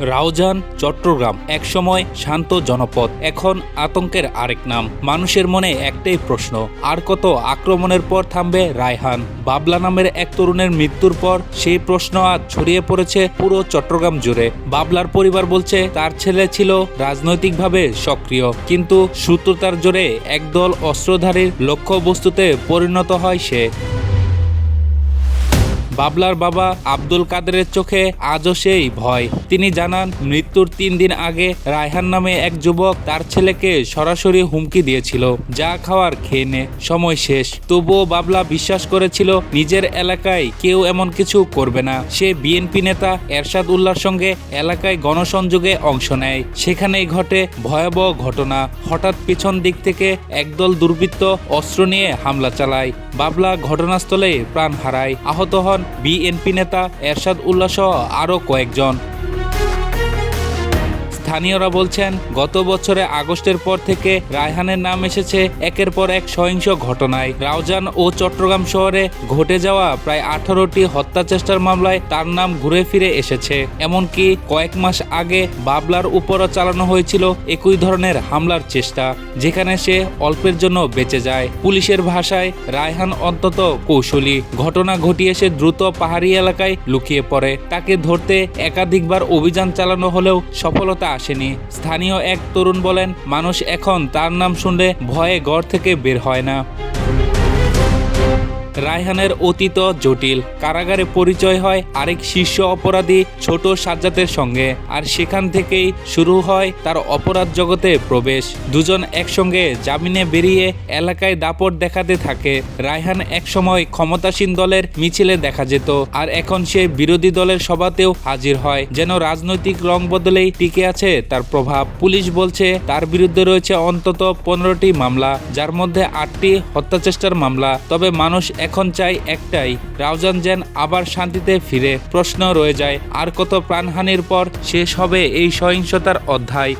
রাউজান, চট্টগ্রাম, একসময় শান্ত জনপদ। এখন আতঙ্কের আরেক নাম। মানুষের মনে একটাই প্রশ্ন, আর কত আক্রমণের পর থামবে রায়হান? বাবলা নামের এক তরুণের মৃত্যুর পর সেই প্রশ্ন আজ ছড়িয়ে পড়েছে পুরো চট্টগ্রাম জুড়ে। বাবলার পরিবার বলছে, তার ছেলে ছিল রাজনৈতিকভাবে সক্রিয়, কিন্তু সূত্রতার জোরে একদল অস্ত্রধারীর লক্ষ্যবস্তুতে পরিণত হয় সে। বাবলার বাবা আব্দুল কাদেরের চোখে আজও সেই ভয়। তিনি জানান, মৃত্যুর তিন দিন আগে রায়হান নামে এক যুবক তার ছেলেকে সরাসরি হুমকি দিয়েছিল। যা খাওয়ার খেয়ে নে, সময় শেষ। তবুও বাবলা বিশ্বাস করেছিল, নিজের এলাকায় কেউ এমন কিছু করবে না। সে বিএনপি নেতা এরশাদ উল্লাহর সঙ্গে এলাকায় গণসংযোগে অংশ নেয়। সেখানেই ঘটে ভয়াবহ ঘটনা। হঠাৎ পিছন দিক থেকে একদল দুর্বৃত্ত অস্ত্র নিয়ে হামলা চালায়। বাবলা ঘটনাস্থলে প্রাণ হারায়। আহত হন বিএনপি নেতা এরশাদ উল্লাহ সহ আরও কয়েকজন। স্থানীয়রা বলছেন, গত বছরে আগস্টের পর থেকে রায়হানের নাম এসেছে একের পর এক সহিংস ঘটনায়। রাউজান ও চট্টগ্রাম শহরে ঘটে যাওয়া প্রায় আঠারোটি হত্যা চেষ্টার মামলায় তার নাম ঘুরে ফিরে এসেছে। এমনকি কয়েক মাস আগে বাবলার উপরও চালানো হয়েছিল একই ধরনের হামলার চেষ্টা, যেখানে সে অল্পের জন্য বেঁচে যায়। পুলিশের ভাষায়, রায়হান অন্তত কৌশলী। ঘটনা ঘটিয়ে সে দ্রুত পাহাড়ি এলাকায় লুকিয়ে পড়ে। তাকে ধরতে একাধিকবার অভিযান চালানো হলেও সফলতা আসেনি। স্থানীয় এক তরুণ বলেন, মানুষ এখন তার নাম শুনলে ভয়ে ঘর থেকে বের হয় না। রায়হানের অতীত জটিল। কারাগারে পরিচয় হয় আরেক শীর্ষ অপরাধী ছোট সাজ্জাতের সঙ্গে। আর সেখান থেকেই শুরু হয় তার অপরাধ জগতে প্রবেশ। দুজন একসঙ্গে জামিনে বেরিয়ে এলাকায় দাপট দেখাতে থাকে। রায়হান একসময় ক্ষমতাসীন দলের মিছিলে দেখা যেত। আর এখন সে বিরোধী দলের সভাতেও হাজির হয়। যেন রাজনৈতিক রং বদলেই টিকে আছে তার প্রভাব। পুলিশ বলছে, তার বিরুদ্ধে রয়েছে অন্তত পনেরোটি মামলা, যার মধ্যে আটটি হত্যাচেষ্টার মামলা। তবে মানুষ এখন চাই একটাই, রাউজান যেন আবার শান্তিতে ফিরে। প্রশ্ন রয়ে যায়, আর কত প্রাণহানির পর শেষ হবে এই সহিংসতার অধ্যায়।